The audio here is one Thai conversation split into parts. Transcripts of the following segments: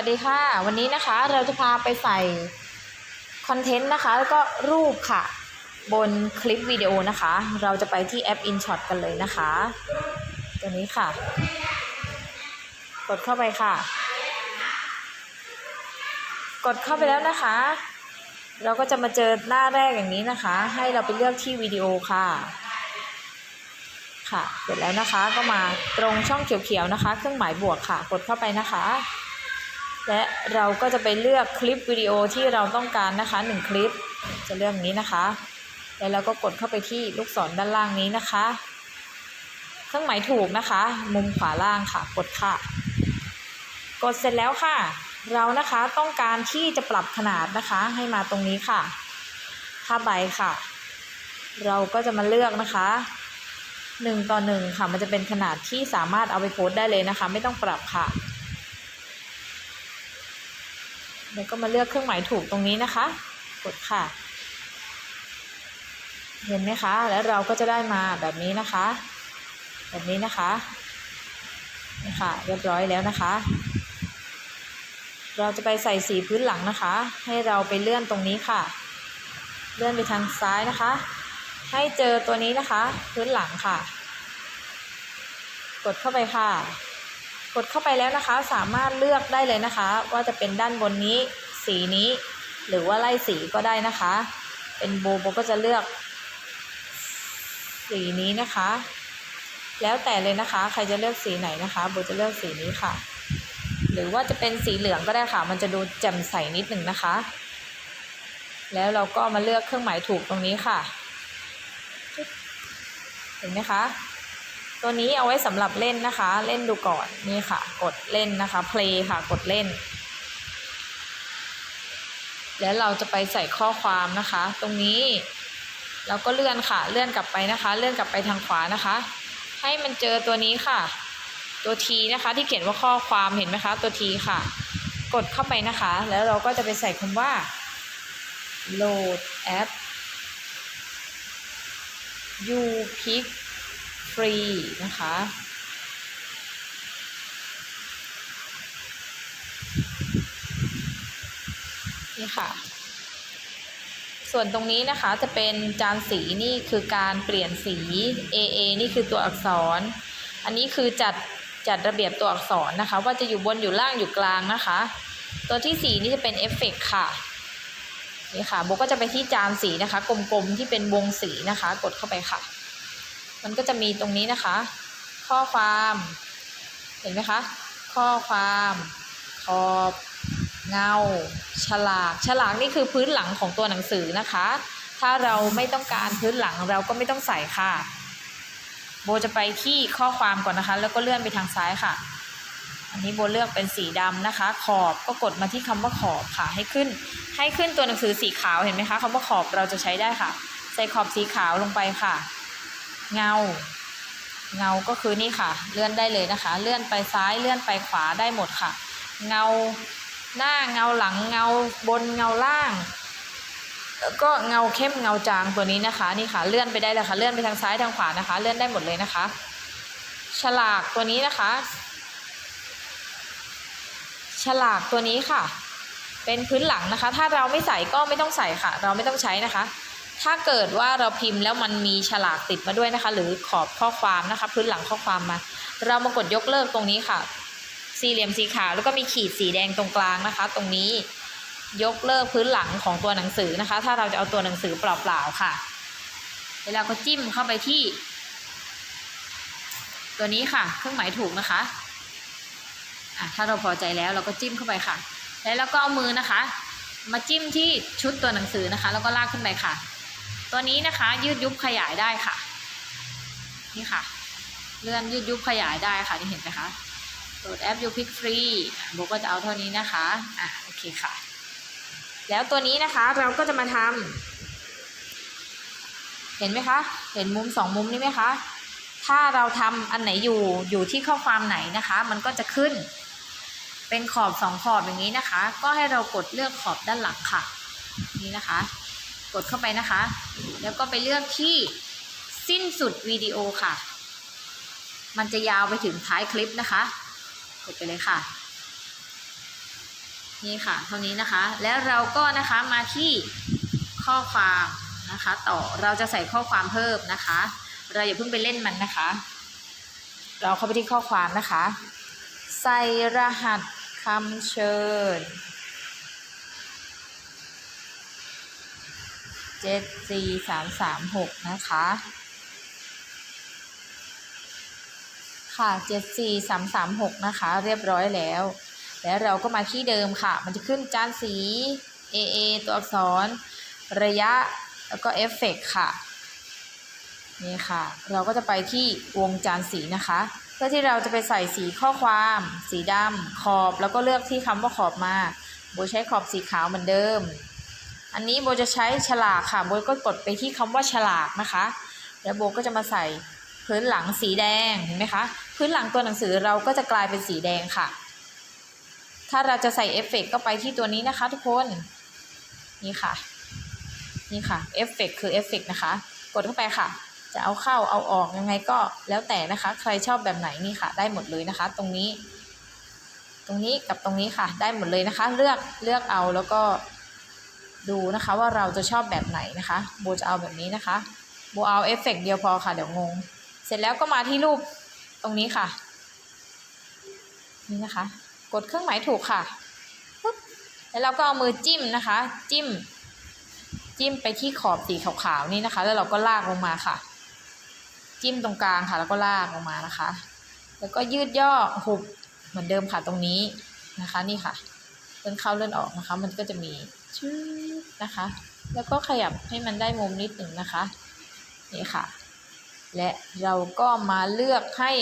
วัสดีค่ะ วันนี้นะคะเราจะพาไปใส่คอนเทนต์นะคะ แล้วก็รูปค่ะ บนคลิปวิดีโอนะคะ เราจะไปที่แอป InShot กันเลยนะคะ ตัวนี้ค่ะ กดเข้าไปค่ะ กดเข้าไปแล้วนะคะ เราก็จะมาเจอหน้าแรกอย่างนี้นะคะ ให้เราไปเลือกที่วิดีโอค่ะ ค่ะ เสร็จแล้วนะคะก็มาตรงช่องเขียวๆนะคะ เครื่องหมายบวกค่ะ กดเข้าไปนะคะ และเราก็จะไปเลือกคลิปวิดีโอที่เราต้องการนะคะหนึ่งคลิปจะเลือกนี้นะคะ แล้วเราก็กดเข้าไปที่ลูกศรด้านล่างนี้นะคะ เครื่องหมายถูกนะคะ มุมขวาล่างค่ะ กดค่ะ กดเสร็จแล้วค่ะ เรานะคะต้องการที่จะปรับขนาดนะคะ ให้มาตรงนี้ค่ะผ้าใบค่ะ เราก็จะมาเลือกนะคะหนึ่งต่อหนึ่งค่ะ มันจะเป็นขนาดที่สามารถเอาไปโพสต์ได้เลยนะคะ ไม่ต้องปรับค่ะ แล้วก็มาเลือกเครื่องหมายถูกตรงนี้นะคะ กดค่ะ เห็นไหมคะ แล้วเราก็จะได้มาแบบนี้นะคะ แบบนี้นะคะนี่ค่ะ เรียบร้อยแล้วนะคะ เราจะไปใส่สีพื้นหลังนะคะ ให้เราไปเลื่อนตรงนี้ค่ะ เลื่อนไปทางซ้ายนะคะ ให้เจอตัวนี้นะคะ พื้นหลังค่ะ กดเข้าไปค่ะ กดเข้าไปแล้วนะคะ สามารถเลือกได้เลยนะคะ ว่าจะเป็นด้านบนนี้สีนี้ หรือว่าไล่สีก็ได้นะคะ เป็นโบโบก็จะเลือก สีนี้นะคะ แล้วแต่เลยนะคะ ใครจะเลือกสีไหนนะคะโบจะเลือกสีนี้ค่ะ หรือว่าจะเป็นสีเหลืองก็ได้ค่ะ มันจะดูแจ่มใสนิดหนึ่งนะคะ แล้วเราก็มาเลือกเครื่องหมายถูกตรงนี้ค่ะเห็นไหมคะ ตัวนี้เอาไว้สำหรับเล่นนะคะ เล่นดูก่อนนี่ค่ะ กดเล่นนะคะ play ค่ะ กดเล่น แล้วเราจะไปใส่ข้อความนะคะ ตรงนี้ เราก็เลื่อนค่ะ เลื่อนกลับไปนะคะ เลื่อนกลับไปทางขวานะคะ ให้มันเจอตัวนี้ค่ะ ตัว T นะคะที่เขียนว่าข้อความเห็นไหมคะ ตัว T ค่ะ กดเข้าไปนะคะ แล้วเราก็จะไปใส่คำว่า load app you pick free นะคะ นี่ค่ะ ส่วนตรงนี้นะคะจะเป็นจานสีนี่คือการเปลี่ยนสี AA นี่คือตัวอักษร อันนี้คือจัดจัดระเบียบตัวอักษรนะคะ ว่าจะอยู่บนอยู่ล่างอยู่กลางนะคะ ตัวที่สีนี่จะเป็นเอฟเฟกค่ะนี่ค่ะโบก็จะไปที่จานสีนะคะ กลมๆที่เป็นวงสีนะคะ กดเข้าไปค่ะ มันก็จะมีตรงนี้นะคะ ข้อความ เห็นไหมคะ ข้อความขอบเงา ฉลาก ฉลากนี่คือพื้นหลังของตัวหนังสือนะคะ ถ้าเราไม่ต้องการพื้นหลังเราก็ไม่ต้องใส่ค่ะ โบจะไปที่ข้อความก่อนนะคะ แล้วก็เลื่อนไปทางซ้ายค่ะ อันนี้โบเลือกเป็นสีดำนะคะ ขอบก็กดมาที่คำว่าขอบค่ะ ให้ขึ้น ให้ขึ้นตัวหนังสือสีขาวเห็นไหมคะคำว่าขอบเราจะใช้ได้ค่ะ ใส่ขอบสีขาวลงไปค่ะ เงา เงาก็คือนี่ค่ะ เลื่อนได้เลยนะคะ เลื่อนไปซ้ายเลื่อนไปขวาได้หมดค่ะ เงาหน้าเงาหลังเงาบนเงาล่างแล้วก็เงาเข้มเงาจางตัวนี้นะคะนี่ค่ะเลื่อนไปได้เลยค่ะเลื่อนไปทางซ้ายทางขวานะคะ เลื่อนได้หมดเลยนะคะ ฉลากตัวนี้นะคะ ฉลากตัวนี้ค่ะ เป็นพื้นหลังนะคะ ถ้าเราไม่ใส่ก็ไม่ต้องใส่ค่ะ เราไม่ต้องใช้นะคะ ถ้าเกิดว่าเราพิมพ์แล้วมันมีฉลากติดมาด้วยนะคะ หรือขอบข้อความนะคะ พื้นหลังข้อความมา เรามากดยกเลิกตรงนี้ค่ะ สี่เหลี่ยมสีขาวแล้วก็มีขีดสีแดงตรงกลางนะคะ ตรงนี้ยกเลิกพื้นหลังของตัวหนังสือนะคะ ถ้าเราจะเอาตัวหนังสือเปล่าๆค่ะเวลาก็จิ้มเข้าไปที่ ตัวนี้ค่ะ เครื่องหมายถูกนะคะอะถ้าเราพอใจแล้วเราก็จิ้มเข้าไปค่ะ แล้วเราก็เอามือนะคะ มาจิ้มที่ชุดตัวหนังสือนะคะ แล้วก็ลากขึ้นไปค่ะ ตัวนี้นะคะยืดยุบขยายได้ค่ะ นี่ค่ะ เลื่อนยืดยุบขยายได้ค่ะนี่เห็นไหมคะโหลดแอป u p i c Free โบก็จะเอาเท่านี้นะคะอะโอเคค่ะ แล้วตัวนี้นะคะเราก็จะมาทำเห็นไหมคะ เห็นมุมสองมุมนี้ไหมคะถ้าเราทำอันไหนอยู่อยู่ที่ข้อความไหนนะคะ มันก็จะขึ้น เป็นขอบสองขอบอย่างนี้นะคะ ก็ให้เรากดเลือกขอบด้านหลังค่ะ นี่นะคะ กดเข้าไปนะคะ แล้วก็ไปเลือกที่สิ้นสุดวิดีโอค่ะ มันจะยาวไปถึงท้ายคลิปนะคะ กดไปเลยค่ะ นี่ค่ะ เท่านี้นะคะ แล้วเราก็นะคะมาที่ข้อความนะคะ ต่อเราจะใส่ข้อความเพิ่มนะคะ เราอย่าเพิ่งไปเล่นมันนะคะ เราเข้าไปที่ข้อความนะคะ ใส่รหัสคำเชิญ เจ็ดสี่สามสามหกนะคะ ค่ะเจ็ดสี่สามสามหกนะคะ เรียบร้อยแล้ว แล้วเราก็มาที่เดิมค่ะ มันจะขึ้นจานสี AA ตัวอักษร ระยะแล้วก็เอฟเฟกค่ะ นี่ค่ะ เราก็จะไปที่วงจานสีนะคะ เพื่อที่เราจะไปใส่สีข้อความ สีดำขอบแล้วก็เลือกที่คำว่าขอบมาโบใช้ขอบสีขาวเหมือนเดิม อันนี้โบจะใช้ฉลากค่ะโบก็กดไปที่คำว่าฉลากนะคะ แล้วโบก็จะมาใส่พื้นหลังสีแดงเห็นไหมคะ พื้นหลังตัวหนังสือเราก็จะกลายเป็นสีแดงค่ะ ถ้าเราจะใส่เอฟเฟกก็ไปที่ตัวนี้นะคะทุกคนนี่ค่ะ นี่ค่ะเอฟเฟกคือเอฟเฟกนะคะ กดเข้าไปค่ะ จะเอาเข้าเอาออกยังไงก็แล้วแต่นะคะ ใครชอบแบบไหนนี่ค่ะ ได้หมดเลยนะคะ ตรงนี้ ตรงนี้กับตรงนี้ค่ะ ได้หมดเลยนะคะ เลือกเลือกเอาแล้วก็ ดูนะคะว่าเราจะชอบแบบไหนนะคะโบจะเอาแบบนี้นะคะโบเอาเอฟเฟกเดียวพอค่ะเดี๋ยวงง เสร็จแล้วก็มาที่รูปตรงนี้ค่ะ นี่นะคะ กดเครื่องหมายถูกค่ะปุ๊บแล้วเราก็เอามือจิ้มนะคะ จิ้ม จิ้มไปที่ขอบสีขาวๆนี่นะคะ แล้วเราก็ลากลงมาค่ะ จิ้มตรงกลางค่ะ แล้วก็ลากลงมานะคะ แล้วก็ยืดย่อหุบเหมือนเดิมค่ะตรงนี้นะคะ นี่ค่ะเลื่อนเข้าเลื่อนออกนะคะ มันก็จะมี ชื่อนะคะ แล้วก็ขยับให้มันได้มุมนิดหนึ่งนะคะ นี่ค่ะ และเราก็มาเลือกให้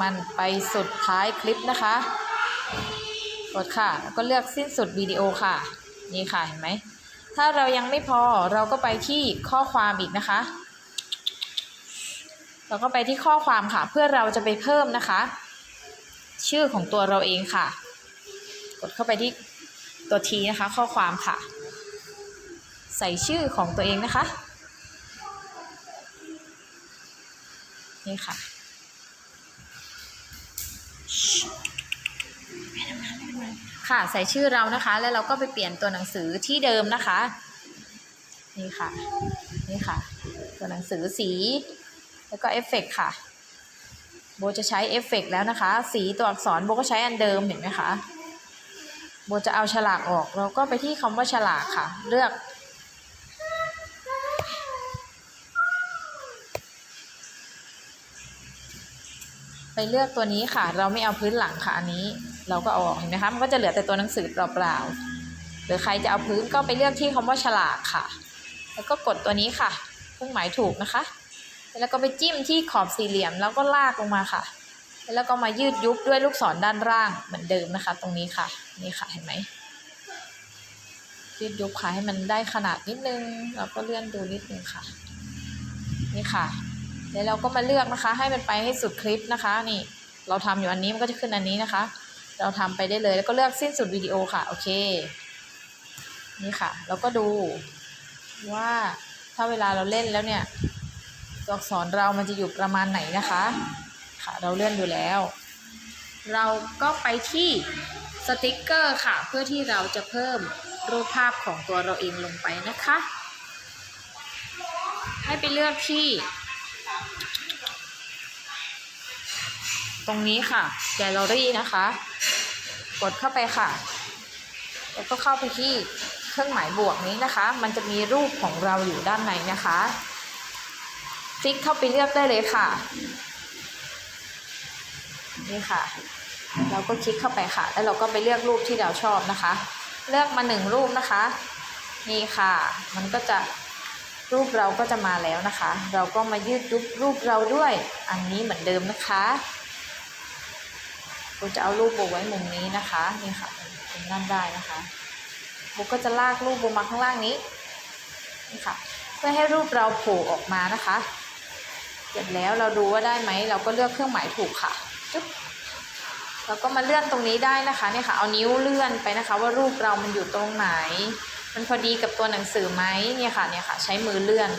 มันไปสุดท้ายคลิปนะคะ กดค่ะ แล้วก็เลือกสิ้นสุดวิดีโอค่ะ นี่ค่ะเห็นไหม ถ้าเรายังไม่พอเราก็ไปที่ข้อความอีกนะคะ เราก็ไปที่ข้อความค่ะ เพื่อเราจะไปเพิ่มนะคะ ชื่อของตัวเราเองค่ะ กดเข้าไปที่ ตัวทีนะคะ ข้อความค่ะ ใส่ชื่อของตัวเองนะคะ นี่ค่ะค่ะ ใส่ชื่อเรานะคะ แล้วเราก็ไปเปลี่ยนตัวหนังสือที่เดิมนะคะ นี่ค่ะ นี่ค่ะ ตัวหนังสือสี แล้วก็เอฟเฟกต์ค่ะ โบจะใช้เอฟเฟกต์แล้วนะคะ สีตัวอักษรโบก็ใช้อันเดิมเห็นไหมคะ โบจะเอาฉลากออก เราก็ไปที่คำว่าฉลากค่ะ เลือก ไปเลือกตัวนี้ค่ะ เราไม่เอาพื้นหลังค่ะอันนี้ เราก็เอาออกเห็นไหมคะมันก็จะเหลือแต่ตัวหนังสือเปล่าๆหรือใครจะเอาพื้นก็ไปเลือกที่คำว่าฉลากค่ะ แล้วก็กดตัวนี้ค่ะเครื่องหมายถูกนะคะ แล้วก็ไปจิ้มที่ขอบสี่เหลี่ยมแล้วก็ลากลงมาค่ะ แล้วก็มายืดยุบด้วยลูกศรด้านล่างเหมือนเดิมนะคะ ตรงนี้ค่ะ นี่ค่ะเห็นไหมยืดยุบค่ะให้มันได้ขนาดนิดนึงเราก็เลื่อนดูนิดนึงค่ะ นี่ค่ะเดี๋ยวเราก็มาเลือกนะคะ ให้มันไปให้สุดคลิปนะคะ นี่ เราทำอยู่อันนี้มันก็จะขึ้นอันนี้นะคะ เราทำไปได้เลยแล้วก็เลือกสิ้นสุดวิดีโอค่ะโอเค นี่ค่ะ เราก็ดูว่าถ้าเวลาเราเล่นแล้วเนี่ย ตัวอักษรเรามันจะอยู่ประมาณไหนนะคะ ค่ะ เราเลื่อนดูแล้ว เราก็ไปที่ สติกเกอร์ค่ะ เพื่อที่เราจะเพิ่มรูปภาพของตัวเราเองลงไปนะคะ ให้ไปเลือกที่ ตรงนี้ค่ะ แกลเลอรี่นะคะ กดเข้าไปค่ะ แล้วก็เข้าไปที่เครื่องหมายบวกนี้นะคะ มันจะมีรูปของเราอยู่ด้านในนะคะคลิกเข้าไปเลือกได้เลยค่ะ นี่ค่ะ เราก็คลิกเข้าไปค่ะ แล้วเราก็ไปเลือกรูปที่เราชอบนะคะ เลือกมาหนึ่งรูปนะคะ นี่ค่ะ มันก็จะรูปเราก็จะมาแล้วนะคะ เราก็มายืดยุบรูปเราด้วย อันนี้เหมือนเดิมนะคะเราจะเอารูปโบไว้มุมนี้นะคะ นี่ค่ะตรงนั่นได้นะคะโบก็จะลากรูปโบมาข้างล่างนี้ นี่ค่ะ เพื่อให้รูปเราโผล่ออกมานะคะ เสร็จแล้วเราดูว่าได้ไหม เราก็เลือกเครื่องหมายถูกค่ะ จุ๊บ เราก็มาเลื่อนตรงนี้ได้นะคะเนี่ยค่ะเอานิ้วเลื่อนไปนะคะ ว่ารูปเรามันอยู่ตรงไหน มันพอดีกับตัวหนังสือไหมเนี่ยค่ะเนี่ยค่ะ ใช้มือเลื่อน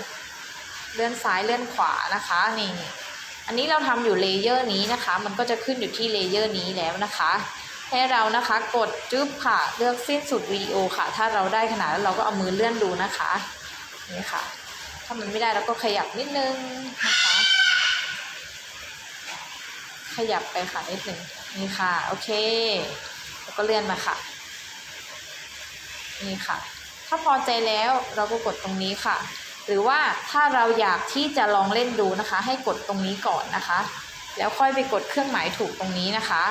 เลื่อนซ้ายเลื่อนขวานะคะนี่อันนี้เราทำอยู่เลเยอร์นี้นะคะ มันก็จะขึ้นอยู่ที่เลเยอร์นี้แล้วนะคะ ให้เรานะคะกดจึ๊บค่ะ เลือกสิ้นสุดวิดีโอค่ะ ถ้าเราได้ขนาดแล้วเราก็เอามือเลื่อนดูนะคะนี่ค่ะ ถ้ามันไม่ได้เราก็ขยับนิดนึงนะคะ ขยับไปค่ะนิดนึง นี่ค่ะ โอเค แล้วก็เลื่อนมาค่ะ นี่ค่ะ ถ้าพอใจแล้วเราก็กดตรงนี้ค่ะ หรือว่าถ้าเราอยากที่จะลองเล่นดูนะคะ ให้กดตรงนี้ก่อนนะคะ แล้วค่อยไปกดเครื่องหมายถูกตรงนี้นะคะ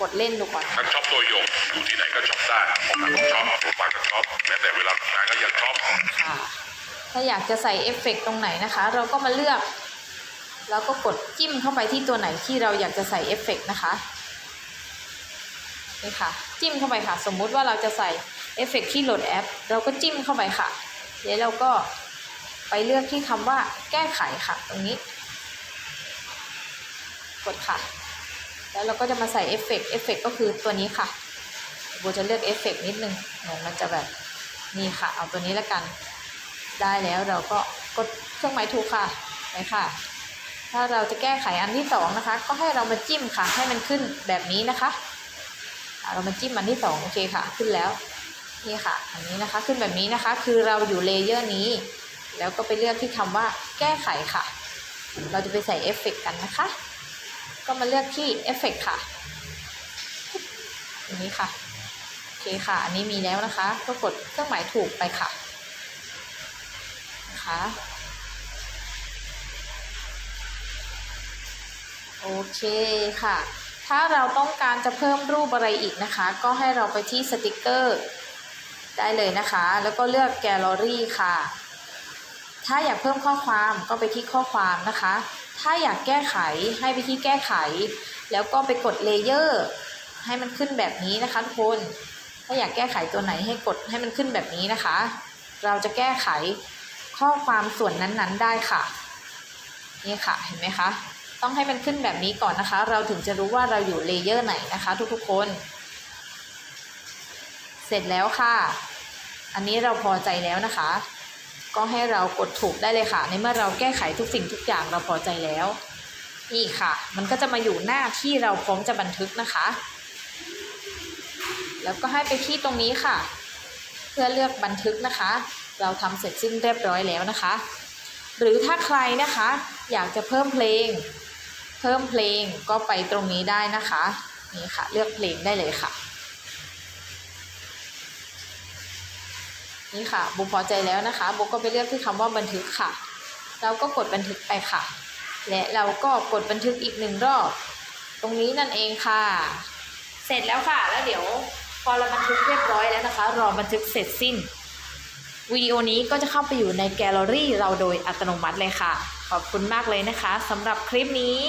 กดเล่นดูก่อนนักช็อปตัวยงอยู่ที่ไหนก็ช็อปได้ผมนักช็อปผมมาก็ช็อปแม้แต่เวลาทำงานก็ยังช็อปค่ะถ้าอยากจะใส่เอฟเฟกต์ตรงไหนนะคะ เราก็มาเลือก แล้วก็กดจิ้มเข้าไปที่ตัวไหนที่เราอยากจะใส่เอฟเฟกต์นะคะนี่ค่ะ จิ้มเข้าไปค่ะ สมมุติว่าเราจะใส่เอฟเฟกต์ที่โหลดแอป เราก็จิ้มเข้าไปค่ะเดี๋ยวเราก็ไปเลือกที่คำว่าแก้ไขค่ะ ตรงนี้ กดค่ะ แล้วเราก็จะมาใส่เอฟเฟกต์เอฟเฟกต์ก็คือตัวนี้ค่ะโบจะเลือกเอฟเฟกต์นิดนึงเหมือนมันจะแบบนี่ค่ะ เอาตัวนี้แล้วกัน ได้แล้วเราก็กดเครื่องหมายถูกค่ะไปค่ะ ถ้าเราจะแก้ไขอันที่สองนะคะ ก็ให้เรามาจิ้มค่ะ ให้มันขึ้นแบบนี้นะคะเรามาจิ้มอันที่สองโอเคค่ะ ขึ้นแล้วนี่ค่ะ อันนี้นะคะขึ้นแบบนี้นะคะ คือเราอยู่เลเยอร์นี้ แล้วก็ไปเลือกที่คำว่าแก้ไขค่ะ เราจะไปใส่เอฟเฟกต์กันนะคะ ก็มาเลือกที่เอฟเฟกต์ค่ะอันนี้ค่ะโอเคค่ะ อันนี้มีแล้วนะคะ ก็กดเครื่องหมายถูกไปค่ะนะคะ โอเคค่ะ ถ้าเราต้องการจะเพิ่มรูปอะไรอีกนะคะ ก็ให้เราไปที่สติกเกอร์ได้เลยนะคะ แล้วก็เลือกแกลเลอรี่ค่ะ ถ้าอยากเพิ่มข้อความก็ไปที่ข้อความนะคะ ถ้าอยากแก้ไขให้ไปที่แก้ไข แล้วก็ไปกดเลเยอร์ให้มันขึ้นแบบนี้นะคะทุกคน ถ้าอยากแก้ไขตัวไหนให้กดให้มันขึ้นแบบนี้นะคะ เราจะแก้ไขข้อความส่วนนั้นๆได้ค่ะ นี่ค่ะ เห็นไหมคะ ต้องให้มันขึ้นแบบนี้ก่อนนะคะ เราถึงจะรู้ว่าเราอยู่เลเยอร์ไหนนะคะ ทุกๆคน เสร็จแล้วค่ะ อันนี้เราพอใจแล้วนะคะ ก็ให้เรากดถูกได้เลยค่ะ ในเมื่อเราแก้ไขทุกสิ่งทุกอย่างเราพอใจแล้ว นี่ค่ะ มันก็จะมาอยู่หน้าที่เราพร้อมจะบันทึกนะคะ แล้วก็ให้ไปที่ตรงนี้ค่ะ เพื่อเลือกบันทึกนะคะ เราทำเสร็จสิ้นเรียบร้อยแล้วนะคะหรือถ้าใครนะคะอยากจะเพิ่มเพลง เพิ่มเพลงก็ไปตรงนี้ได้นะคะนี่ค่ะเลือกเพลงได้เลยค่ะ นี่ค่ะบุมพอใจแล้วนะคะบุมก็ไปเลือกที่คำว่าบันทึกค่ะ เราก็กดบันทึกไปค่ะ และเราก็กดบันทึกอีกหนึ่งรอบ ตรงนี้นั่นเองค่ะ เสร็จแล้วค่ะแล้วเดี๋ยวพอเราบันทึกเรียบร้อยแล้วนะคะ รอบันทึกเสร็จสิ้นวิดีโอนี้ก็จะเข้าไปอยู่ในแกลเลอรี่เราโดยอัตโนมัติเลยค่ะ ขอบคุณมากเลยนะคะสำหรับคลิปนี้